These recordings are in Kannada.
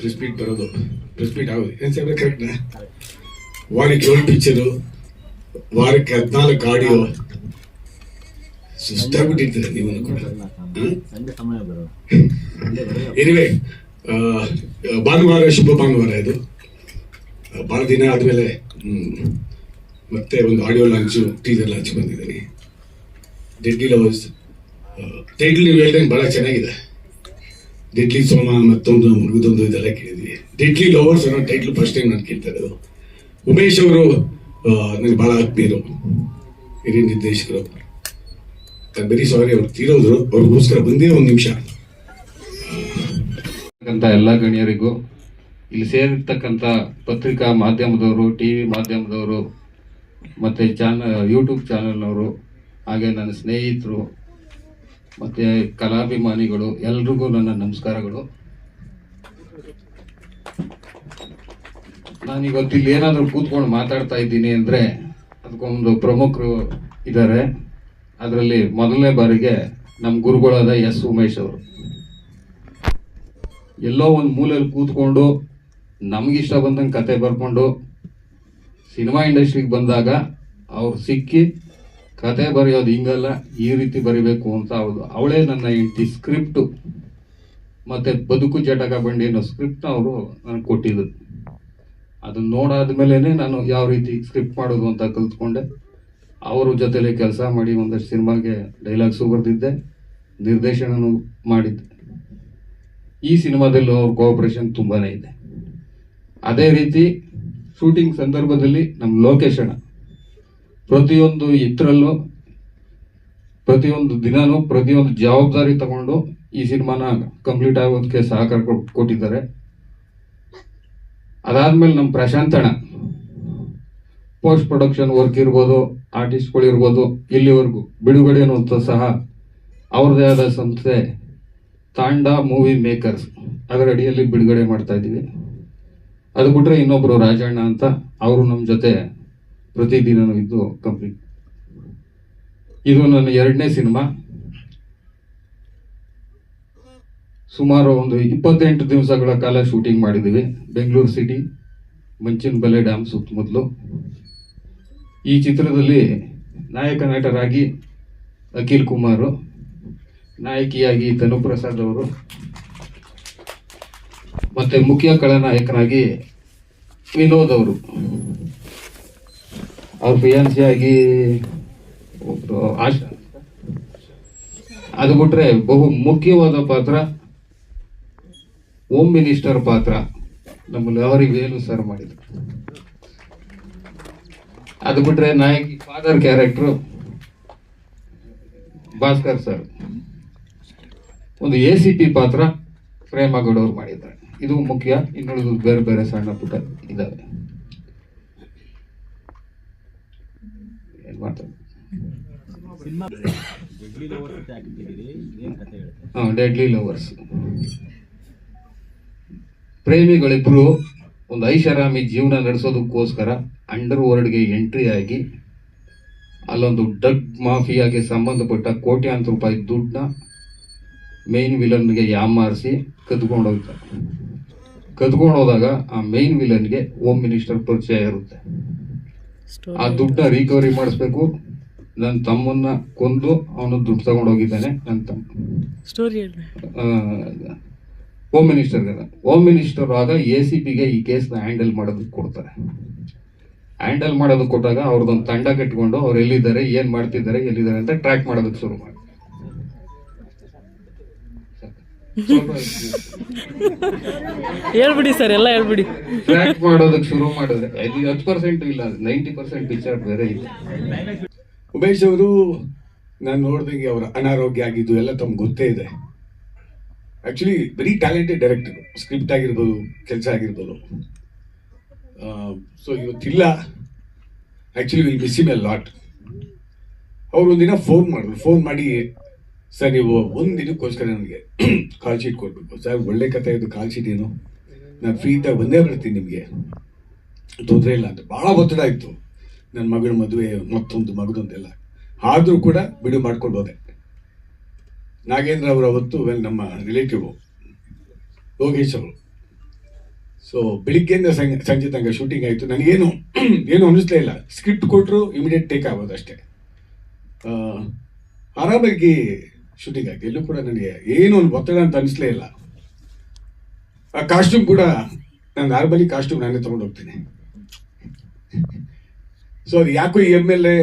ಪ್ರೆಸ್ ಮೀಟ್ ಬರೋದು. ಪ್ರೆಸ್ ಮೀಟ್ ಆಗೋದು. ಏನು ಸಾಹೇಬ್ರೆ ಕರೆಕ್ಟ್ನಾ ವಾರಕ್ಕೆ ಏಳು ಪಿಕ್ಚರು ವಾರಕ್ಕೆ ಹದಿನಾಲ್ಕು ಆಡಿಯೋ ಸುಸ್ತಾಗ್ಬಿಟ್ಟಿರ್ತೀರ ನೀವು ಕೂಡ ಎನಿವೆ ಭಾನುವಾರ ಶುಭ ಭಾನುವಾರ ಇದು. ಭಾಳ ದಿನ ಆದಮೇಲೆ ಮತ್ತೆ ಒಂದು ಆಡಿಯೋ ಲಾಂಚು ಟೀಸರ್ ಲಾಂಚ್ ಬಂದಿದ್ದೀನಿ ಡೆಡ್ಲಿ ಲವರ್ಸ್ ಟೈಟ್ಲ್ ನೀವು ಹೇಳ್ದಂಗೆ ಭಾಳ ಚೆನ್ನಾಗಿದೆ. ಡೆಡ್ಲಿ ಸೋಮ ಮತ್ತೊಂದು ಮೃಗದೊಂದು ಇದೆಲ್ಲ ಕೇಳಿದ್ವಿ. ಡಿಟ್ಲಿ ಲವರ್ಸ್ ಅನ್ನೋ ಟೈಟ್ಲ್ ಫಸ್ಟ್ ಟೈಮ್ ನಾನು ಕೇಳ್ತಾ ಇರೋದು. ಉಮೇಶ್ ಅವರು ನನಗೆ ಭಾಳ ಆತ್ಮೀಯರು. ಹಿರಿಯ ನಿರ್ದೇಶಕರು. ವೆರಿ ಸಾರಿ ಅವ್ರು ತೀರೋದ್ರು. ಅವ್ರಿಗೋಸ್ಕರ ಬಂದೇ ಒಂದು ನಿಮಿಷ. ಅಂತ ಎಲ್ಲ ಗಣ್ಯರಿಗೂ ಇಲ್ಲಿ ಸೇರಿರ್ತಕ್ಕಂಥ ಪತ್ರಿಕಾ ಮಾಧ್ಯಮದವರು ಟಿ ವಿ ಮಾಧ್ಯಮದವರು, ಮತ್ತು ಚಾನ ಯೂಟ್ಯೂಬ್ ಚಾನಲ್ನವರು ಹಾಗೆ ನನ್ನ ಸ್ನೇಹಿತರು ಮತ್ತು ಕಲಾಭಿಮಾನಿಗಳು ಎಲ್ರಿಗೂ ನನ್ನ ನಮಸ್ಕಾರಗಳು. ನಾನು ಇವತ್ತು ಇಲ್ಲಿ ಏನಾದರೂ ಕೂತ್ಕೊಂಡು ಮಾತಾಡ್ತಾ ಇದ್ದೀನಿ ಅಂದರೆ ಅದಕ್ಕೊಂದು ಪ್ರಮುಖರು ಇದ್ದಾರೆ. ಅದರಲ್ಲಿ ಮೊದಲನೇ ಬಾರಿಗೆ ನಮ್ಮ ಗುರುಗಳಾದ ಎಸ್ ಉಮೇಶ್ ಅವರು. ಎಲ್ಲೋ ಒಂದು ಮೂಲೆಯಲ್ಲಿ ಕೂತ್ಕೊಂಡು ನಮಗಿಷ್ಟ ಬಂದಂಗೆ ಕತೆ ಬರ್ಕೊಂಡು ಸಿನಿಮಾ ಇಂಡಸ್ಟ್ರಿಗೆ ಬಂದಾಗ ಅವ್ರು ಸಿಕ್ಕಿ ಕತೆ ಬರೆಯೋದು ಹಿಂಗಲ್ಲ, ಈ ರೀತಿ ಬರಿಬೇಕು ಅಂತ ಅವಳು ಅವಳೇ ನನ್ನ ಹೆಂಡತಿ ಸ್ಕ್ರಿಪ್ಟು. ಮತ್ತು ಬದುಕು ಜಟಕ ಬಂಡಿ ಅನ್ನೋ ಸ್ಕ್ರಿಪ್ಟ್ನ ಅವರು ನನಗೆ ಕೊಟ್ಟಿದ್ದು. ನೋಡಾದ ಮೇಲೇ ನಾನು ಯಾವ ರೀತಿ ಸ್ಕ್ರಿಪ್ಟ್ ಮಾಡೋದು ಅಂತ ಕಲ್ತ್ಕೊಂಡೆ. ಅವರ ಜೊತೆಲೇ ಕೆಲಸ ಮಾಡಿ ಒಂದಷ್ಟು ಸಿನಿಮಾಗೆ ಡೈಲಾಗ್ಸು ಬರೆದಿದ್ದೆ, ನಿರ್ದೇಶನನೂ ಮಾಡಿದ್ದೆ. ಈ ಸಿನಿಮಾದಲ್ಲೂ ಅವ್ರ ಕೋಆಪ್ರೇಷನ್ ತುಂಬಾ ಇದೆ. ಅದೇ ರೀತಿ ಶೂಟಿಂಗ್ ಸಂದರ್ಭದಲ್ಲಿ ನಮ್ಮ ಲೊಕೇಶನ್ ಪ್ರತಿಯೊಂದು ಇದರಲ್ಲೂ, ಪ್ರತಿಯೊಂದು ದಿನನೂ ಪ್ರತಿಯೊಂದು ಜವಾಬ್ದಾರಿ ತಗೊಂಡು ಈ ಸಿನಿಮಾನ ಕಂಪ್ಲೀಟ್ ಆಗೋದಕ್ಕೆ ಸಹಕಾರ ಕೊಟ್- ಕೊಟ್ಟಿದ್ದಾರೆ. ಅದಾದ್ಮೇಲೆ ನಮ್ಮ ಪ್ರಶಾಂತ್ ಅಣ್ಣ. ಪೋಸ್ಟ್ ಪ್ರೊಡಕ್ಷನ್ ವರ್ಕ್ ಇರ್ಬೋದು ಆರ್ಟಿಸ್ಟ್ಗಳು ಇರ್ಬೋದು, ಇಲ್ಲಿವರೆಗೂ ಬಿಡುಗಡೆ ಅನ್ನುವಂಥ ಸಹ ಅವ್ರದ್ದೇ ಆದ ಸಂಸ್ಥೆ ತಾಂಡ ಮೂವಿ ಮೇಕರ್ಸ್ ಅದರ ಅಡಿಯಲ್ಲಿ ಬಿಡುಗಡೆ ಮಾಡ್ತಾ ಇದ್ದೀವಿ. ಅದು ಬಿಟ್ಟರೆ ಇನ್ನೊಬ್ಬರು ರಾಜಣ್ಣ ಅಂತ ಅವರು ನಮ್ಮ ಜೊತೆ ಪ್ರತಿದಿನ ಇದ್ದು ಕಂಪ್ಲೀಟ್ ಇದು ನನ್ನ ಎರಡನೇ ಸಿನಿಮಾ. ಸುಮಾರು ಒಂದು ಇಪ್ಪತ್ತೆಂಟು ದಿವಸಗಳ ಕಾಲ ಶೂಟಿಂಗ್ ಮಾಡಿದ್ದೀವಿ. ಬೆಂಗಳೂರು ಸಿಟಿ, ಮಂಚಿನ ಬಲೆ ಡ್ಯಾಮ್ ಸುತ್ತಮುತ್ತಲು ಈ ಚಿತ್ರದಲ್ಲಿ ನಾಯಕ ನಟರಾಗಿ ಅಖಿಲ್ ಕುಮಾರ್, ನಾಯಕಿಯಾಗಿ ತನುಪ್ರಸಾದ್ ಅವರು, ಮತ್ತು ಮುಖ್ಯ ಖಳನಾಯಕನಾಗಿ ವಿನೋದ್ ಅವರು. ಅವ್ರ ಫಿಯಾನ್ಸಿಯಾಗಿ ಆಗಿ ಆಶಾ. ಅದು ಬಿಟ್ರೆ ಬಹು ಮುಖ್ಯವಾದ ಪಾತ್ರ ಹೋಮ್ ಮಿನಿಸ್ಟರ್ ಪಾತ್ರ. ನಮ್ಮ ಅವರಿಗೆ ವೇಲು ಸರ್ ಮಾಡಿದ್ರು? ಅದು ಬಿಟ್ರೆ ನಾಯಕಿ ಫಾದರ್ ಕ್ಯಾರೆಕ್ಟ್ರು ಭಾಸ್ಕರ್ ಸರ್ ಒಂದು ಎ ಸಿ ಪಿ ಪಾತ್ರ ಪ್ರೇಮಗೌಡವ್ರು ಮಾಡಿದ್ದಾರೆ. ಇದು ಮುಖ್ಯ ಇನ್ನುಳಿದು ಬೇರೆ ಬೇರೆ ಸಣ್ಣ ಪುಟ್ಟ ಇದಾವೆ ಏನ್ ಮಾಡ್ತಾರೆ ಸಿನಿಮಾ ಜಗ್ಲಿ ಲವರ್ ಕತೆ ಹಾಕಿದ್ದೀರಿ ಏನ್ ಹಾ ಡೆಡ್ಲಿ ಲವರ್ಸ್ ಪ್ರೇಮಿಗಳಿಬ್ರು ಒಂದು ಐಷಾರಾಮಿ ಜೀವನ ನಡೆಸೋದಕ್ಕೋಸ್ಕರ ಅಂಡರ್ ವರ್ಲ್ಡ್ಗೆ ಎಂಟ್ರಿ ಆಗಿ ಅಲ್ಲೊಂದು ಡ್ರಗ್ ಮಾಫಿಯಾಗೆ ಸಂಬಂಧಪಟ್ಟ ಕೋಟ್ಯಾಂತರ ರೂಪಾಯಿ ದುಡ್ಡನ್ನ ಮೇನ್ ವಿಲನ್ಗೆ ಯಾಮಾರಿಸಿ ಕದ್ಕೊಂಡು ಹೋಗ್ತಾರೆ ಕದ್ಕೊಂಡು ಹೋದಾಗ ಆ ಮೇನ್ ವಿಲನ್ಗೆ ಹೋಮ್ ಮಿನಿಸ್ಟರ್ ಪರಿಚಯ ಇರುತ್ತೆ. ಆ ದುಡ್ಡ ರಿಕವರಿ ಮಾಡಿಸ್ಬೇಕು. ನನ್ನ ತಮ್ಮನ್ನ ಕೊಂದು ಅವನು ದುಡ್ಡು ತಗೊಂಡು ಹೋಗಿದ್ದಾನೆ ನನ್ನ ತಮ್ಮ story home minister home minister ಆಗ ಎ ಸಿ ಪಿಗೆ ಈ ಕೇಸ್ನ ಹ್ಯಾಂಡಲ್ ಮಾಡೋದಕ್ಕೆ ಕೊಡ್ತಾರೆ. ಹ್ಯಾಂಡಲ್ ಮಾಡೋದಕ್ಕೆ ಕೊಟ್ಟಾಗ ಅವ್ರದ್ದೊಂದು ತಂಡ ಕಟ್ಕೊಂಡು ಅವ್ರು ಎಲ್ಲಿದ್ದಾರೆ ಏನು ಮಾಡ್ತಿದ್ದಾರೆ ಎಲ್ಲಿದ್ದಾರೆ ಅಂತ ಟ್ರ್ಯಾಕ್ ಮಾಡೋದಕ್ಕೆ ಶುರು ಮಾಡಿ. ಹೇಳ್ಬಿಡಿ ಸರ್ ಎಲ್ಲ ಹೇಳ್ಬಿಡಿ. ಟ್ರ್ಯಾಕ್ ಮಾಡೋದಕ್ಕೆ ಶುರು ಮಾಡಿದ್ರೆ ಐದು ಹತ್ತು ಪರ್ಸೆಂಟ್ ಇಲ್ಲ ನೈಂಟಿ ಪರ್ಸೆಂಟ್ ಪಿಕ್ಚರ್ ಬೇರೆ ಇದೆ. ಉಮೇಶ್ ಅವರು ನಾನು ನೋಡ್ದಂಗೆ ಅವರ ಅನಾರೋಗ್ಯ ಆಗಿದ್ದು ಎಲ್ಲ ತಮ್ಗೆ ಗೊತ್ತೇ ಇದೆ. Actually very talented director script ಆಗಿರ್ಬೋದು ಕೆಲಸ ಆಗಿರ್ಬೋದು. ಸೊ ಇವತ್ತಿಲ್ಲ. Actually will miss him a lot ಅವರು ಒಂದಿನ ಫೋನ್ ಮಾಡಿದ್ರು ಫೋನ್ ಮಾಡಿ ಸರ್, ನೀವು ಒಂದು ದಿನಕ್ಕೋಸ್ಕರ ನನಗೆ ಕಾಲ್ ಶೀಟ್ ಕೊಡ್ಬೇಕು. ಸರ್, ಒಳ್ಳೆ ಕಥೆ ಇದು ಕಾಲ್ ಶೀಟ್ ಏನು? ನಾನು ಫ್ರೀ ಇದ್ದಾಗ ಒಂದೇ ಬರ್ತೀನಿ ನಿಮಗೆ. ತೊಂದರೆ ಇಲ್ಲ ಅಂತ. ಭಾಳ ಒತ್ತಡ ಇತ್ತು. ನನ್ನ ಮಗಳ ಮದುವೆ, ಮತ್ತೊಂದು ಮಗದೊಂದೆಲ್ಲ. ಆದರೂ ಕೂಡ ಬಿಡು ಹೋದೆ ನಾಗೇಂದ್ರ ಅವರು ಅವತ್ತು ವೆಲ್ ನಮ್ಮ ರಿಲೇಟಿವ್ ಯೋಗೇಶ್ ಅವರು ಸೊ ಬೆಳಿಗ್ಗೆಯಿಂದ ಸಂಜೆ ತನಕ ಶೂಟಿಂಗ್ ಆಯಿತು. ನನಗೇನು, ಏನು ಅನ್ನಿಸ್ಲೇ ಇಲ್ಲ. ಸ್ಕ್ರಿಪ್ಟ್ ಕೊಟ್ಟರು ಇಮಿಡಿಯೇಟ್ ಟೇಕ್ ಆಗೋದು ಅಷ್ಟೇ. ಆರಾಮಾಗಿ ಶೂಟಿಂಗ್ ಆಯ್ತು ಎಲ್ಲೂ ಕೂಡ ನನಗೆ ಏನು ಒಂದು ಒತ್ತಡ ಅಂತ ಅನಿಸ್ಲೇ ಇಲ್ಲ. ಆ ಕಾಸ್ಟ್ಯೂಮ್ ಕೂಡ ನಾನು ನಾರ್ಮಲಿ ಕಾಸ್ಟ್ಯೂಮ್ ನಾನೇ ತಗೊಂಡು ಹೋಗ್ತೀನಿ. ಸೊ ಅದು ಯಾಕೋ M L A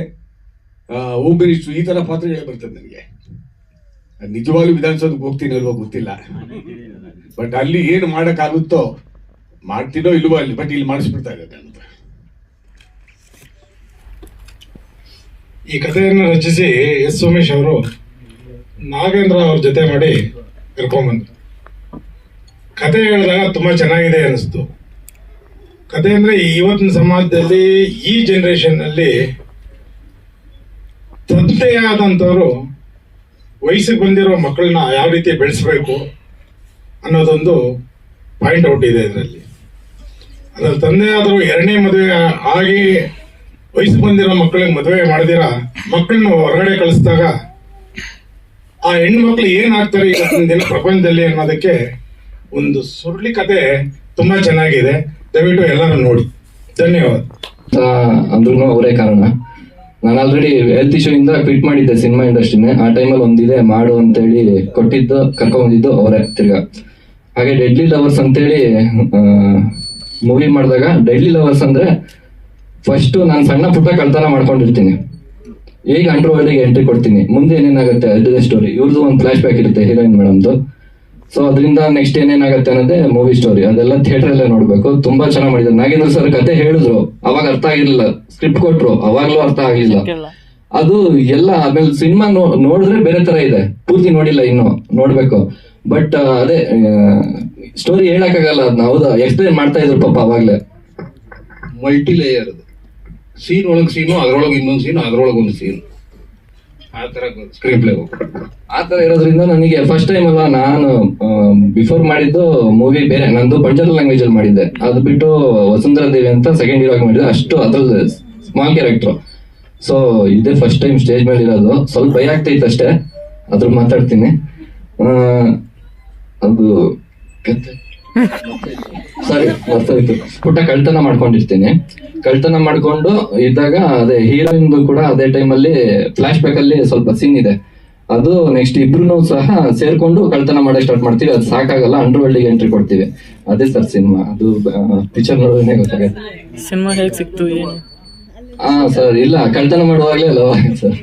home minister ಈ ಥರ ಪಾತ್ರಗಳೇ ಬರ್ತದೆ ನನಗೆ. ನಿಜವಾಗ್ಲು ನಿಜವಾಗ್ಲೂ ವಿಧಾನಸೌಧಕ್ಕೆ ಹೋಗ್ತೀನಿ ಅಲ್ವೋ ಗೊತ್ತಿಲ್ಲ. ಬಟ್ ಅಲ್ಲಿ ಏನು ಮಾಡೋಕ್ಕಾಗುತ್ತೋ, ಮಾಡ್ತೀನೋ ಇಲ್ವೋ ಅಲ್ಲಿ ಬಟ್ ಇಲ್ಲಿ ಮಾಡಿಸ್ಬಿಡ್ತಾ ಇದ್ದೆ ಅಂತ ಈ ಕಥೆಯನ್ನು ರಚಿಸಿ ಎಸ್ ಸೋಮೇಶ್ ಅವರು ನಾಗೇಂದ್ರ ಅವ್ರ ಜೊತೆ ಮಾಡಿ ಕರ್ಕೊಂಬಂದ್ರು. ಕತೆ ಹೇಳಿದಾಗ ತುಂಬಾ ಚೆನ್ನಾಗಿದೆ ಅನಿಸ್ತು. ಕತೆ ಅಂದ್ರೆ ಇವತ್ತಿನ ಸಮಾಜದಲ್ಲಿ ಈ ಜನರೇಷನ್ನಲ್ಲಿ ಆದಂಥವರು ವಯಸ್ಸಿಗೆ ಬಂದಿರೋ ಮಕ್ಕಳನ್ನ ಯಾವ ರೀತಿ ಬೆಳೆಸಬೇಕು ಅನ್ನೋದೊಂದು ಪಾಯಿಂಟ್ ಔಟ್ ಇದೆ ಇದರಲ್ಲಿ. ಅದ್ರಲ್ಲಿ ತಂದೆ ಆದರೂ ಎರಡನೇ ಮದುವೆ ಆಗಿ ವಯಸ್ಸು ಬಂದಿರೋ ಮಕ್ಕಳಿಗೆ ಮದುವೆ ಮಾಡಿದಿರ, ಮಕ್ಕಳನ್ನ ಹೊರಗಡೆ ಕಳಿಸಿದಾಗ ಆ ಹೆಣ್ಮಕ್ಳು ಏನಾಗ್ತಾರೆ ಇವತ್ತಿನ ದಿನ ಪ್ರಪಂಚದಲ್ಲಿ ಅನ್ನೋದಕ್ಕೆ ಒಂದು ಸುರುಳಿ ಕತೆ ತುಂಬಾ ಚೆನ್ನಾಗಿದೆ. ದಯವಿಟ್ಟು ಎಲ್ಲರೂ ನೋಡಿ. ಧನ್ಯವಾದ. ಅಂದ್ರೂ ಅವರೇ ಕಾರಣ. ನಾನು ಆಲ್ರೆಡಿ ಹೆಲ್ತ್ ಇಶ್ಯೂ ಇಂದ ಕ್ವಿಟ್ ಮಾಡಿದ್ದೆ ಸಿನಿಮಾ ಇಂಡಸ್ಟ್ರಿನೇ ಆ ಟೈಮಲ್ಲಿ ಒಂದಿದೆ, ಮಾಡು ಅಂತೇಳಿ ಕೊಟ್ಟಿದ್ದು ಕರ್ಕೊಂಡ್ಬಂದಿದ್ದು ಅವರೇ ತಿರ್ಗಾ. ಹಾಗೆ ಡೆಡ್ಲಿ ಲವರ್ಸ್ ಅಂತೇಳಿ ಮೂವಿ ಮಾಡಿದಾಗ ಡೆಡ್ಲಿ ಲವರ್ಸ್ ಅಂದ್ರೆ ಫಸ್ಟ್ ನಾನು ಸಣ್ಣ ಪುಟ್ಟ ಕಳ್ತನ ಮಾಡ್ಕೊಂಡಿರ್ತೀನಿ. ಈಗ ಅಂಡರ್ ವರ್ಲ್ಡ್ಗೆ ಎಂಟ್ರಿ ಕೊಡ್ತೀನಿ. ಮುಂದೆ ಏನೇನಾಗುತ್ತೆ ಅದೇ ಸ್ಟೋರಿ ಇವ್ರದ್ದು ಒಂದು ಫ್ಲಾಶ್ ಬ್ಯಾಕ್ ಇರುತ್ತೆ ಹೀರೋಯಿನ್ ಮೇಡಮ್ದು. ಸೊ ಅದರಿಂದ ನೆಕ್ಸ್ಟ್ ಏನೇನಾಗುತ್ತೆ ಅನ್ನೋದೇ ಮೂವಿ ಸ್ಟೋರಿ ಅದೆಲ್ಲ ಥಿಯೇಟರ್ ಅಲ್ಲೇ ನೋಡ್ಬೇಕು. ತುಂಬಾ ಚೆನ್ನಾಗಿ ಮಾಡಿದ್ರು ನಾಗೇಂದ್ರ ಸರ್ ಕತೆ ಹೇಳಿದ್ರು. ಅವಾಗ ಅರ್ಥ ಆಗಿರ್ಲಿಲ್ಲ. ಸ್ಕ್ರಿಪ್ಟ್ ಕೊಟ್ರು. ಅವಾಗ್ಲೂ ಅರ್ಥ ಆಗಿಲ್ಲ. ಅದು ಎಲ್ಲ ಆಮೇಲೆ ಸಿನಿಮಾ ನೋಡಿದ್ರೆ ಬೇರೆ ತರ ಇದೆ. ಪೂರ್ತಿ ನೋಡಿಲ್ಲ ಇನ್ನು. ನೋಡ್ಬೇಕು. ಬಟ್ ಅದೇ ಸ್ಟೋರಿ ಹೇಳಕ್ಕಾಗಲ್ಲ. ಅದನ್ನ ಹೌದಾ? ಎಕ್ಸ್ಪ್ಲೈನ್ ಮಾಡ್ತಾ ಇದ್ರು ಪಾಪ ಅವಾಗ್ಲೇ. ಮಲ್ಟಿ ಲೇಯರ್ ಅದು. ಸೀನ್ ಒಳಗೆ ಸೀನು ಅದ್ರೊಳಗೆ ಇನ್ನೊಂದು ಸೀನು ಅದ್ರೊಳಗೆ ಒಂದು ಸೀನ್ ಆ ಥರ ಸ್ಕ್ರೀನ್ ಪ್ಲೇ ಆ ಥರ ಇರೋದ್ರಿಂದ ನನಗೆ ಫಸ್ಟ್ ಟೈಮ್ ಅಲ್ಲ ನಾನು ಬಿಫೋರ್ ಮಾಡಿದ್ದು ಮೂವಿ ಬೇರೆ. ನಂದು ಪಂಜಾಬ್ ಲ್ಯಾಂಗ್ವೇಜ್ ಅಲ್ಲಿ ಮಾಡಿದ್ದೆ. ಅದು ಬಿಟ್ಟು ವಸುಂಧರಾ ದೇವಿ ಅಂತ ಸೆಕೆಂಡ್ ಹೀರೋ ಮಾಡಿದ್ದೆ. ಅಷ್ಟು ಅದ್ರಲ್ಲಿ ಸ್ಮಾಲ್ ಕ್ಯಾರೆಕ್ಟರ್ ಸೊ ಇದೇ ಫಸ್ಟ್ ಟೈಮ್ ಸ್ಟೇಜ್ ಮೇಲೆ ಇರೋದು. ಸ್ವಲ್ಪ ಭಯ ಆಗ್ತೈತೆ ಅಷ್ಟೇ. ಅದ್ರ ಮಾತಾಡ್ತೀನಿ. ಅದು ಸಾರಿ ಸರಿ ಪುಟ್ಟ ಕಳ್ತನ ಮಾಡ್ಕೊಂಡಿರ್ತೀನಿ. ಕಳ್ತನ ಮಾಡ್ಕೊಂಡು ಇದ್ದಾಗ ಅದೇ ಹೀರೋಯಿನ್ ಕೂಡ ಅದೇ ಟೈಮಲ್ಲಿ ಫ್ಲಾಶ್ ಬ್ಯಾಕ್ ಅಲ್ಲಿ ಸ್ವಲ್ಪ ಸೀನ್ ಇದೆ. ಅದು ನೆಕ್ಸ್ಟ್ ಇಬ್ರು ಸಹ ಸೇರ್ಕೊಂಡು ಕಳ್ತನ ಮಾಡಕ್ ಸ್ಟಾರ್ಟ್ ಮಾಡ್ತೀವಿ. ಅದು ಸಾಕಾಗಲ್ಲ ಅಂಡರ್ ವರ್ಲ್ಡ್ ಎಂಟ್ರಿ ಕೊಡ್ತೀವಿ. ಅದೇ ಸರ್ ಸಿನಿಮಾ ಅದು ಪಿಕ್ಚರ್ ನೋಡೋದೇ ಗೊತ್ತಾಗುತ್ತೆ ಸಿನಿಮಾ ಹೇಗೆ ಸಿಕ್ತು ಹಾ ಸರ್ ಇಲ್ಲ ಕಳ್ತನ ಮಾಡುವಾಗಲೇ ಅಲ್ಲ sir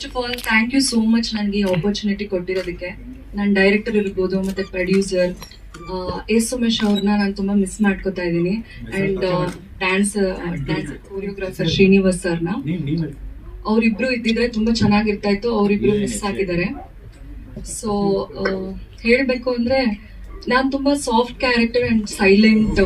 first of all thank you so much ನನಗೆ ಈ ಆಪರ್ಚುನಿಟಿ ಕೊಟ್ಟಿರೋದಕ್ಕೆ. ನಾನು ಡೈರೆಕ್ಟರ್ ಇರ್ಬೋದು ಮತ್ತೆ ಪ್ರೊಡ್ಯೂಸರ್ ಎಸ್ ಸುಮೇಶ್ ಅವ್ರನ್ನ ನಾನು ತುಂಬಾ ಮಿಸ್ ಮಾಡ್ಕೋತಾ ಇದ್ದೀನಿ. And dance dance choreographer Srinivas ಸರ್ನ. ಅವರಿಬ್ರು ಇದ್ದಿದ್ರೆ ತುಂಬಾ ಚೆನ್ನಾಗಿರ್ತಾ ಇತ್ತು. ಅವರಿಬ್ರು ಮಿಸ್ ಆಗಿದ್ದಾರೆ ಸೊ ಹೇಳಬೇಕು ಅಂದ್ರೆ ನಾನು ತುಂಬಾ soft character and silent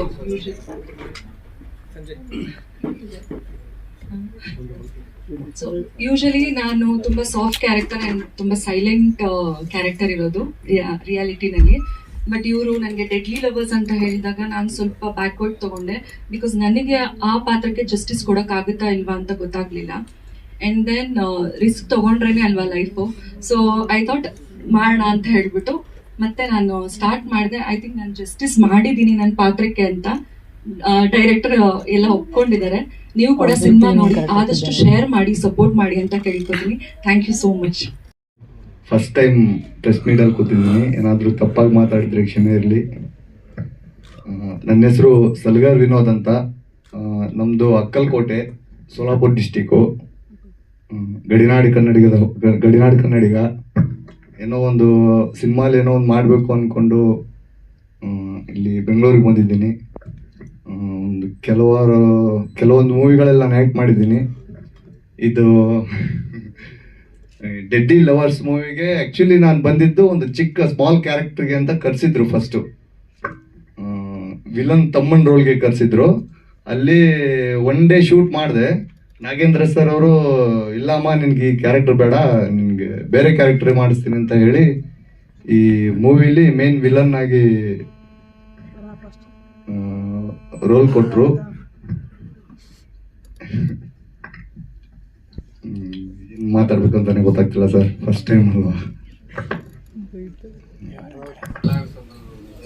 so usually ನಾನು ತುಂಬಾ ಸಾಫ್ಟ್ ಕ್ಯಾರೆಕ್ಟರ್ ಅಂಡ್ ತುಂಬಾ ಸೈಲೆಂಟ್ ಕ್ಯಾರೆಕ್ಟರ್ ಇರೋದು ರಿಯಾಲಿಟಿನಲ್ಲಿ ಬಟ್ ಇವರು ನನಗೆ ಡೆಡ್ಲಿ ಲವರ್ಸ್ ಅಂತ ಹೇಳಿದಾಗ ನಾನು ಸ್ವಲ್ಪ ಬ್ಯಾಕ್ವರ್ಡ್ ತಗೊಂಡೆ. ಬಿಕಾಸ್ ನನಗೆ ಆ ಪಾತ್ರಕ್ಕೆ ಜಸ್ಟಿಸ್ ಕೊಡೋಕ್ಕಾಗುತ್ತಾ ಇಲ್ವಾ ಅಂತ ಗೊತ್ತಾಗ್ಲಿಲ್ಲ. ಅಂಡ್ ದೆನ್ ರಿಸ್ಕ್ ತಗೊಂಡ್ರೇನೆ ಅಲ್ವಾ ಲೈಫು ಸೊ ಐ ಥಾಟ್ ಮಾಡೋಣ ಅಂತ ಹೇಳ್ಬಿಟ್ಟು ಮತ್ತೆ ನಾನು ಸ್ಟಾರ್ಟ್ ಮಾಡಿದೆ. ಐ ಥಿಂಕ್ ನಾನು ಜಸ್ಟಿಸ್ ಮಾಡಿದ್ದೀನಿ ನನ್ನ ಪಾತ್ರಕ್ಕೆ ಅಂತ ಡೈರೆಕ್ಟರ್ ಎಲ್ಲ ಒಪ್ಕೊಂಡಿದ್ದಾರೆ. ನೀವು ಕೂಡ ಸಿನಿಮಾ ನೋಡಿ ಆದಷ್ಟು ಶೇರ್ ಮಾಡಿ ಸಪೋರ್ಟ್ ಮಾಡಿ ಅಂತ ಕೇಳ್ಕೊತೀನಿ. Thank you so much first time press ಮೀಟಲ್ಲಿ ಕೂತಿದ್ದೀನಿ. ಏನಾದರೂ ತಪ್ಪಾಗಿ ಮಾತಾಡಿದ್ರೆ ಕ್ಷಮೆ ಇರಲಿ. ನನ್ನ ಹೆಸರು ಸಲ್ಗರ್ ವಿನೋದ್ ಅಂತ. ನಮ್ಮದು ಅಕ್ಕಲ್ಕೋಟೆ ಸೋಲಾಪುರ್ ಡಿಸ್ಟಿಕ್ಕು ಗಡಿನಾಡಿ ಕನ್ನಡಿಗದ ಗಡಿನಾಡು ಕನ್ನಡಿಗ. ಏನೋ ಒಂದು ಸಿನಿಮಾಲಿ ಏನೋ ಒಂದು ಮಾಡಬೇಕು ಅಂದ್ಕೊಂಡು ಇಲ್ಲಿ ಬೆಂಗಳೂರಿಗೆ ಬಂದಿದ್ದೀನಿ. ಕೆಲವಾರು, ಕೆಲವೊಂದು ಮೂವಿಗಳೆಲ್ಲ ಆ್ಯಕ್ಟ್ ಮಾಡಿದ್ದೀನಿ. ಇದು ಡೆಡ್ಡಿ ಲವರ್ಸ್ ಮೂವಿಗೆ ಆ್ಯಕ್ಚುಲಿ ನಾನು ಬಂದಿದ್ದು ಒಂದು ಚಿಕ್ಕ ಸ್ಮಾಲ್ ಕ್ಯಾರೆಕ್ಟರ್ಗೆ ಅಂತ ಕರೆಸಿದ್ರು ಫಸ್ಟು ವಿಲನ್ ತಮ್ಮನ್ ರೋಲ್ಗೆ ಕರೆಸಿದ್ರು. ಅಲ್ಲಿ ಒನ್ ಡೇ ಶೂಟ್ ಮಾಡಿದೆ. ನಾಗೇಂದ್ರ ಸರ್ ಅವರು ಇಲ್ಲಮ್ಮ ನಿನ್ಗೆ ಈ ಕ್ಯಾರೆಕ್ಟರ್ ಬೇಡ, ನಿನಗೆ ಬೇರೆ ಕ್ಯಾರೆಕ್ಟರ್ ಮಾಡಿಸ್ತೀನಿ ಅಂತ ಹೇಳಿ ಈ ಮೂವಿಲಿ ಮೇನ್ ವಿಲನ್ ಆಗಿ ರೋಲ್ ಕೊಟ್ಟರು ಏನು ಮಾತಾಡ್ಬೇಕು ಅಂತಾನೆ ಗೊತ್ತಾಗ್ತಿಲ್ಲ ಸರ್. ಫಸ್ಟ್ ಟೈಮ್ ಅಲ್ವಾ?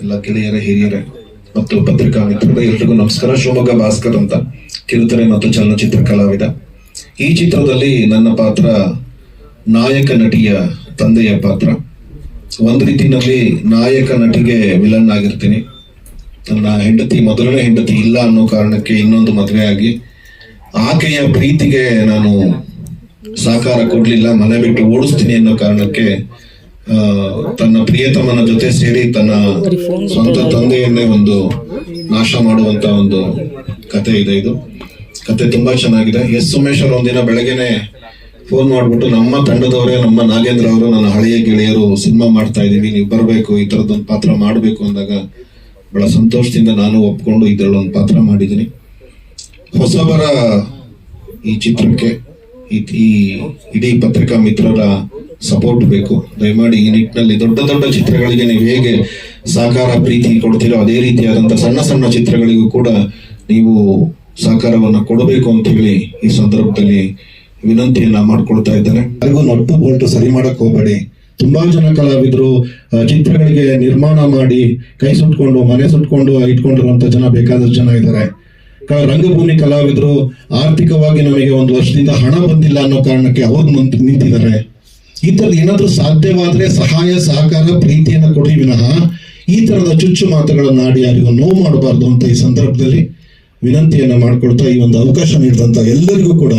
ಎಲ್ಲ ಗೆಳೆಯರ, ಹಿರಿಯರ, ಮತ್ತು ಪತ್ರಿಕಾ ಮಿತ್ರರ ಎಲ್ರಿಗೂ ನಮಸ್ಕಾರ. ಶಿವಮೊಗ್ಗ ಭಾಸ್ಕರ್ ಅಂತ ಕಿರುತೆರೆ ಮತ್ತು ಚಲನಚಿತ್ರ ಕಲಾವಿದ. ಈ ಚಿತ್ರದಲ್ಲಿ ನನ್ನ ಪಾತ್ರ ನಾಯಕ ನಟಿಯ ತಂದೆಯ ಪಾತ್ರ. ಒಂದು ರೀತಿಯಲ್ಲಿ ನಾಯಕ ನಟಿಗೆ ವಿಲನ್ ಆಗಿರ್ತೀನಿ. ನನ್ನ ಹೆಂಡತಿ, ಮೊದಲನೇ ಹೆಂಡತಿ ಇಲ್ಲ ಅನ್ನೋ ಕಾರಣಕ್ಕೆ ಇನ್ನೊಂದು ಮದುವೆಯಾಗಿ ಆಕೆಯ ಪ್ರೀತಿಗೆ ನಾನು ಸಹಕಾರ ಕೊಡ್ಲಿಲ್ಲ, ಮನೆ ಬಿಟ್ಟು ಓಡಿಸ್ತೀನಿ ಅನ್ನೋ ಕಾರಣಕ್ಕೆ ತನ್ನ ಪ್ರಿಯತಮನ ಜೊತೆ ಸೇರಿ ತನ್ನ ಸ್ವಂತ ತಂದೆಯನ್ನೇ ಒಂದು ನಾಶ ಮಾಡುವಂತ ಒಂದು ಕತೆ ಇದೆ ಇದು. ಕತೆ ತುಂಬಾ ಚೆನ್ನಾಗಿದೆ. ಎಸ್ ಸೋಮೇಶ್ವರ್ ಒಂದಿನ ಬೆಳಗ್ಗೆನೆ ಫೋನ್ ಮಾಡ್ಬಿಟ್ಟು, ನಮ್ಮ ತಂಡದವರೇ, ನಮ್ಮ ನಾಗೇಂದ್ರ ಅವರು, ನನ್ನ ಹಳೆಯ ಗೆಳೆಯರು ಸಿನಿಮಾ ಮಾಡ್ತಾ ಇದೀವಿ ನೀವು ಬರಬೇಕು, ಈ ತರದೊಂದು ಪಾತ್ರ ಮಾಡಬೇಕು ಅಂದಾಗ ಬಹಳ ಸಂತೋಷದಿಂದ ನಾನು ಒಪ್ಕೊಂಡು ಇದರಲ್ಲೊಂದು ಪಾತ್ರ ಮಾಡಿದ್ದೀನಿ. ಹೊಸಬರ ಈ ಚಿತ್ರಕ್ಕೆ ಈ- ಇಡೀ ಪತ್ರಿಕಾ ಮಿತ್ರರ ಸಪೋರ್ಟ್ ಬೇಕು. ದಯಮಾಡಿ ಈ ನಿಟ್ಟಿನಲ್ಲಿ ದೊಡ್ಡ ದೊಡ್ಡ ಚಿತ್ರಗಳಿಗೆ ನೀವು ಹೇಗೆ ಸಹಕಾರ ಪ್ರೀತಿ ಕೊಡ್ತೀರೋ ಅದೇ ರೀತಿಯಾದಂಥ ಸಣ್ಣ ಸಣ್ಣ ಚಿತ್ರಗಳಿಗೂ ಕೂಡ ನೀವು ಸಹಕಾರವನ್ನು ಕೊಡಬೇಕು ಅಂತ ಹೇಳಿ ಈ ಸಂದರ್ಭದಲ್ಲಿ ವಿನಂತಿಯನ್ನ ಮಾಡ್ಕೊಳ್ತಾ ಇದ್ದಾರೆ ಯಾರಿಗೂ ನಟ್ಟು ಬೋಲ್ಟು ಸರಿ ಮಾಡಕ್ ಹೋಗಬೇಡಿ. ತುಂಬಾ ಜನ ಕಲಾವಿದರು ಚಿತ್ರಗಳಿಗೆ ನಿರ್ಮಾಣ ಮಾಡಿ ಕೈ ಸುಟ್ಕೊಂಡು, ಮನೆ ಸುಟ್ಕೊಂಡು ಇಟ್ಕೊಂಡಿರುವಂತ ಜನ ಬೇಕಾದಷ್ಟು ಜನ ಇದ್ದಾರೆ. ರಂಗಭೂಮಿ ಕಲಾವಿದರು ಆರ್ಥಿಕವಾಗಿ ನಮಗೆ ಒಂದು ವರ್ಷದಿಂದ ಹಣ ಬಂದಿಲ್ಲ ಅನ್ನೋ ಕಾರಣಕ್ಕೆ ಅವರು ನಿಂತ್- ನಿಂತಿದ್ದಾರೆ. ಈ ತರದ್ ಏನಾದ್ರೂ ಸಾಧ್ಯವಾದ್ರೆ ಸಹಾಯ, ಸಹಕಾರ, ಪ್ರೀತಿಯನ್ನ ಕೊಡಿ ವಿನಃ ಈ ತರದ ಚುಚ್ಚು ಮಾತುಗಳನ್ನ ಆಡಿ ಯಾರಿಗೂ ನೋವು ಮಾಡಬಾರ್ದು ಅಂತ ಈ ಸಂದರ್ಭದಲ್ಲಿ ವಿನಂತಿಯನ್ನ ಮಾಡ್ಕೊಳ್ತಾ ಈ ಒಂದು ಅವಕಾಶ ನೀಡಿದಂತ ಎಲ್ಲರಿಗೂ ಕೂಡ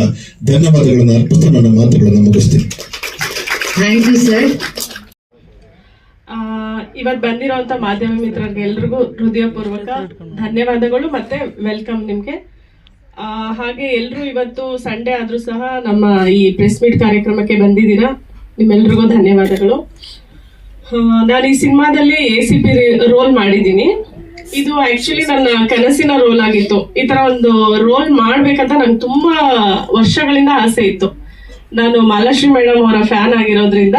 ಧನ್ಯವಾದಗಳನ್ನ ಅರ್ಪಿಸ್ತಾ ನನ್ನ ಮಾತುಗಳನ್ನ ಮುಗಿಸ್ತೀನಿ. ಥ್ಯಾಂಕ್ ಯು ಸರ್ ಇವತ್ತು ಬಂದಿರುವಂತ ಮಾಧ್ಯಮ ಮಿತ್ರರಿಗೆ ಎಲ್ರಿಗೂ ಹೃದಯಪೂರ್ವಕ ಧನ್ಯವಾದಗಳು ಮತ್ತೆ ವೆಲ್ಕಮ್ ನಿಮಗೆ. ಹಾಗೆ ಎಲ್ಲರೂ ಇವತ್ತು ಸಂಡೇ ಆದರೂ ಸಹ ನಮ್ಮ ಈ ಪ್ರೆಸ್ ಮೀಟ್ ಕಾರ್ಯಕ್ರಮಕ್ಕೆ ಬಂದಿದ್ದೀರಾ. ನಿಮ್ಮೆಲ್ರಿಗೂ ಧನ್ಯವಾದಗಳು. ನಾನು ಈ ಸಿನಿಮಾದಲ್ಲಿ ಎ ಸಿ ಪಿ ರೋಲ್ ಮಾಡಿದ್ದೀನಿ. ಇದು ಆಕ್ಚುಲಿ ನನ್ನ ಕನಸಿನ ರೋಲ್ ಆಗಿತ್ತು. ಈ ತರ ಒಂದು ರೋಲ್ ಮಾಡ್ಬೇಕಂತ ನಂಗೆ ತುಂಬಾ ವರ್ಷಗಳಿಂದ ಆಸೆ ಇತ್ತು. ನಾನು ಮಾಲಾಶ್ರೀ ಮೇಡಮ್ ಅವರ ಫ್ಯಾನ್ ಆಗಿರೋದ್ರಿಂದ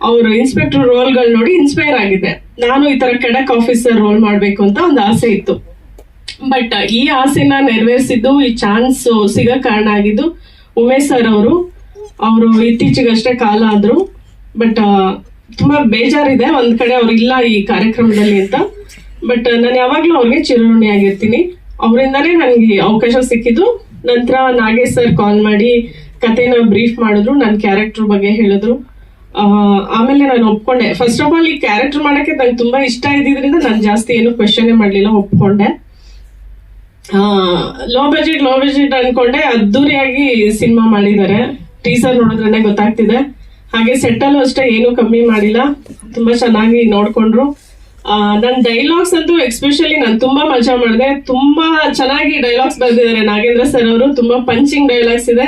ಅವರು ಇನ್ಸ್ಪೆಕ್ಟರ್ ರೋಲ್ಗಳು ನೋಡಿ ಇನ್ಸ್ಪೈರ್ ಆಗಿದೆ ನಾನು ಈ ತರ ಕೆಡಕ್ ಆಫೀಸರ್ ರೋಲ್ ಮಾಡ್ಬೇಕು ಅಂತ ಒಂದು ಆಸೆ ಇತ್ತು. ಬಟ್ ಈ ಆಸೆನ ನೆರವೇರಿಸಿದ್ದು, ಈ ಚಾನ್ಸ್ ಸಿಗೋ ಕಾರಣ ಆಗಿದ್ದು ಉಮೇಶ್ ಸರ್ ಅವರು. ಅವರು ಇತ್ತೀಚೆಗಷ್ಟೇ ಕಾಲ ಆದ್ರು. ಬಟ್ ತುಂಬಾ ಬೇಜಾರಿದೆ. ಒಂದ್ ಕಡೆ ಅವ್ರು ಇಲ್ಲ ಈ ಕಾರ್ಯಕ್ರಮದಲ್ಲಿ ಅಂತ. ಬಟ್ ನಾನು ಯಾವಾಗ್ಲೂ ಅವ್ರಿಗೆ ಚಿರಋಣಿ ಆಗಿರ್ತೀನಿ. ಅವರಿಂದಾನೇ ನನಗೆ ಅವಕಾಶ ಸಿಕ್ಕಿದ್ದು. ನಂತರ ನಾಗೇಶ್ ಸರ್ ಕಾಲ್ ಮಾಡಿ ಕತೆನ ಬ್ರೀಫ್ ಮಾಡಿದ್ರು. ನನ್ನ ಕ್ಯಾರೆಕ್ಟರ್ ಬಗ್ಗೆ ಹೇಳಿದ್ರು. ಆಮೇಲೆ ನಾನು ಒಪ್ಕೊಂಡೆ. ಫಸ್ಟ್ ಆಫ್ ಆಲ್ ಈ ಕ್ಯಾರೆಕ್ಟರ್ ಮಾಡಕ್ಕೆ ನಂಗೆ ತುಂಬಾ ಇಷ್ಟ ಇದ್ದಿದ್ರಿಂದ ನಾನು ಜಾಸ್ತಿ ಏನು ಕ್ವೆಶನ್ ಮಾಡಲಿಲ್ಲ, ಒಪ್ಕೊಂಡೆ. ಲೋ ಬಜೆಟ್ ಲೋ ಬಜೆಟ್ ಅನ್ಕೊಂಡೆ. ಅದ್ದೂರಿಯಾಗಿ ಸಿನಿಮಾ ಮಾಡಿದ್ದಾರೆ. ಟೀಸರ್ ನೋಡಿದ್ರೆ ಗೊತ್ತಾಗ್ತಿದೆ. ಹಾಗೆ ಸೆಟ್ಟಲ್ಲೂ ಅಷ್ಟೇ ಏನು ಕಮ್ಮಿ ಮಾಡಿಲ್ಲ. ತುಂಬಾ ಚೆನ್ನಾಗಿ ನೋಡ್ಕೊಂಡ್ರು. ನನ್ನ ಡೈಲಾಗ್ಸ್ ಅಂತೂ ಎಕ್ಸ್ಪೆಷಲಿ ನಾನು ತುಂಬಾ ಮಜಾ ಮಾಡಿದೆ. ತುಂಬಾ ಚೆನ್ನಾಗಿ ಡೈಲಾಗ್ಸ್ ಬರೆದಿದ್ದಾರೆ ನಾಗೇಂದ್ರ ಸರ್ ಅವರು. ತುಂಬಾ ಪಂಚಿಂಗ್ ಡೈಲಾಗ್ಸ್ ಇದೆ.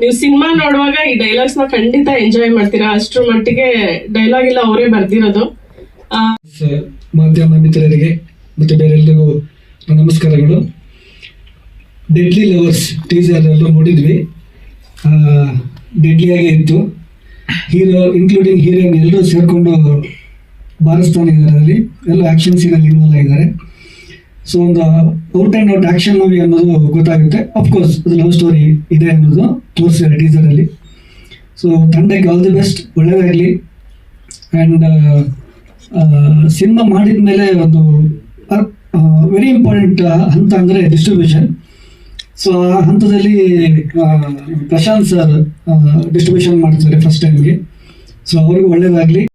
ನೀವು ಸಿನಿಮಾ ನೋಡುವಾಗ ಈ ಡೈಲಾಗ್ಸ್ನ ಖಂಡಿತ ಎಂಜಾಯ್ ಮಾಡ್ತೀರಾ? ಅಷ್ಟ್ರ ಮಟ್ಟಿಗೆ ಡೈಲಾಗ್ ಇಲ್ಲ, ಅವರೇ ಬರ್ದಿರೋದು. ಮಾಧ್ಯಮ ಮಿತ್ರರಿಗೆ ಮತ್ತೆ ಬೇರೆಲ್ಲರಿಗೂ ನಮಸ್ಕಾರಗಳು. ಡೆಡ್ಲಿ ಲವರ್ಸ್ ಟೀಸರ್ ಎಲ್ಲ ನೋಡಿದ್ವಿ. ಡೆಡ್ಲಿಯಾಗೇ ಇತ್ತು. ಹೀರೋ ಇನ್ಕ್ಲೂಡಿಂಗ್ ಹೀರೋಯಿನ್ ಎಲ್ಲರೂ ಸೇರಿಕೊಂಡು ಬಾರಿಸ್ತಾನೆ ಇದ್ದಾರೆ ಅದರಲ್ಲಿ ಎಲ್ಲ ಆ್ಯಕ್ಷನ್ ಸೀನಲ್ಲಿ ಇನ್ವಾಲ್ವ್ ಆಗಿದ್ದಾರೆ. ಸೊ ಒಂದು out and out action movie ಅನ್ನೋದು ಗೊತ್ತಾಗುತ್ತೆ. ಅಫ್ಕೋರ್ಸ್ ಅದು ಲವ್ ಸ್ಟೋರಿ ಇದೆ ಅನ್ನೋದು ತೋರಿಸಿದ್ದಾರೆ ಟೀಸರಲ್ಲಿ ಸೊ ತಂಡಕ್ಕೆ ಆಲ್ ದಿ ಬೆಸ್ಟ್ ಒಳ್ಳೆಯದಾಗಲಿ ಆ್ಯಂಡ್ ಸಿನಿಮಾ ಮಾಡಿದ ಮೇಲೆ ಒಂದು ವೆರಿ ಇಂಪಾರ್ಟೆಂಟ್ ಹಂತ ಅಂದರೆ ಡಿಸ್ಟ್ರಿಬ್ಯೂಷನ್ ಸೊ ಆ ಹಂತದಲ್ಲಿ ಪ್ರಶಾಂತ್ ಸರ್ ಡಿಸ್ಟ್ರಿಬ್ಯೂಷನ್ ಮಾಡ್ತಾರೆ ಫಸ್ಟ್ ಟೈಮ್ಗೆ ಸೊ ಅವ್ರಿಗೂ ಒಳ್ಳೇದಾಗಲಿ.